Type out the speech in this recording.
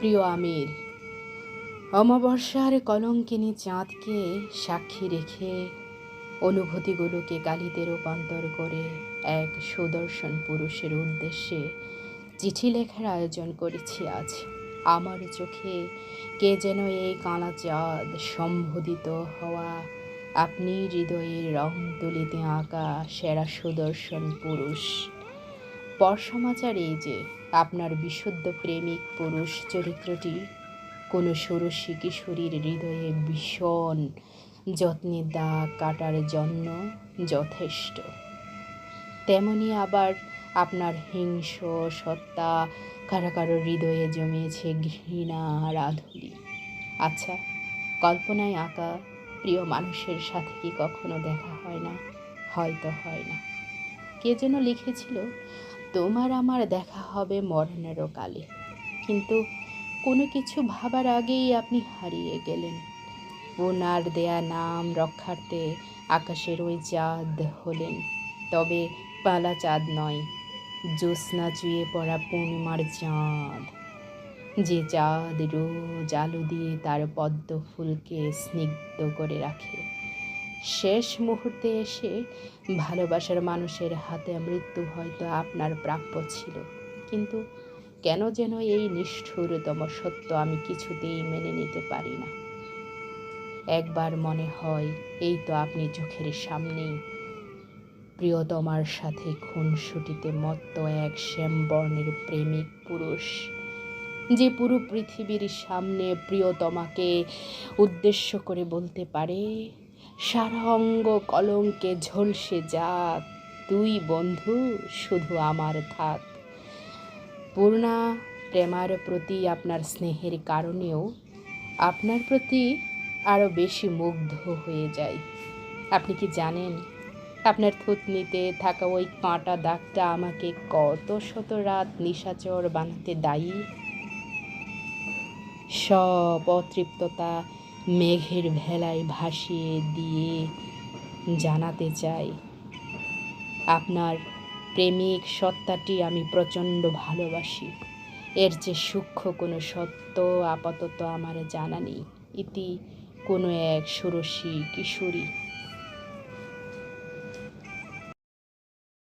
প্রিয় আমির, অমাবস্যার কলঙ্কিনী চাঁদকে সাক্ষী রেখে অনুভূতিগুলোকে গালিতে রূপান্তর করে এক সুদর্শন পুরুষের উদ্দেশ্যে চিঠি লেখার আয়োজন করেছি আজ। আমার চোখে কে যেন এই কানা চাঁদ সম্বোধিত হওয়া আপনি হৃদয়ের রং তুলিতে আঁকা সেরা সুদর্শন পুরুষ পর সমাচার এই যে আপনার বিশুদ্ধ প্রেমিক পুরুষ চরিত্রটি, কোনো ষোড়শী কিশোরীর হৃদয়ে ভীষণ যত্নে দাগ কাটার জন্য যথেষ্ট। তেমনি আবার আপনার হিংস, সত্তা, কারও কারও হৃদয়ে জমিয়েছে ঘৃণা রাধুলি আচ্ছা কল্পনায় আঁকা প্রিয় মানুষের সাথে কি কখনো দেখা হয় না? হয়তো হয় না। কে যেন লিখেছিল তোমার আমার দেখা হবে মরণেরও কালে। কিন্তু কোনো কিছু ভাবার আগেই আপনি হারিয়ে গেলেন। ওনার দেয়া নাম রক্ষার্থে আকাশের ওই চাঁদ হলেন। তবে পালা চাঁদ নয়, জ্যোৎস্না চুয়ে পড়া পূর্ণিমার চাঁদ। যে চাঁদ রোজ আলো দিয়ে তার পদ্ম ফুলকে স্নিগ্ধ করে রাখে শেষ মুহূর্তে এসে ভালোবাসার মানুষের হাতে মৃত্যু হয়তো আপনার প্রাপ্য ছিল। কিন্তু কেন যেন এই নিষ্ঠুরতম সত্য আমি কিছুতেই মেনে নিতে পারি না। একবার মনে হয়, এই তো আপনি চোখের সামনেই। প্রিয়তমার সাথে খুনসুটিতে মত্ত এক শ্যামবর্ণের প্রেমিক পুরুষ, যে পুরো পৃথিবীর সামনে প্রিয়তমাকে উদ্দেশ্য করে বলতে পারে সারা অঙ্গ কলঙ্কে ঝলসে যাক। তুই বন্ধু শুধু আমার থাক পূর্ণা, প্রেমার প্রতি আপনার স্নেহের কারণেও আপনার প্রতি আরও বেশি মুগ্ধ হয়ে যায় আপনি কি জানেন, আপনার থুতনিতে থাকা ওই কাঁটা দাগটা আমাকে কত শত রাত নিশাচর বানাতে দায়ী? সব অতৃপ্ততা মেঘের ভেলায় ভাসিয়ে দিয়ে জানাতে চাই। আপনার প্রেমিক সত্তাটি আমি প্রচণ্ড ভালোবাসি। এর যে সূক্ষ্ম কোনো সত্য আপাতত আমার জানা নেই। ইতি কোনো এক ষোড়শী কিশোরী।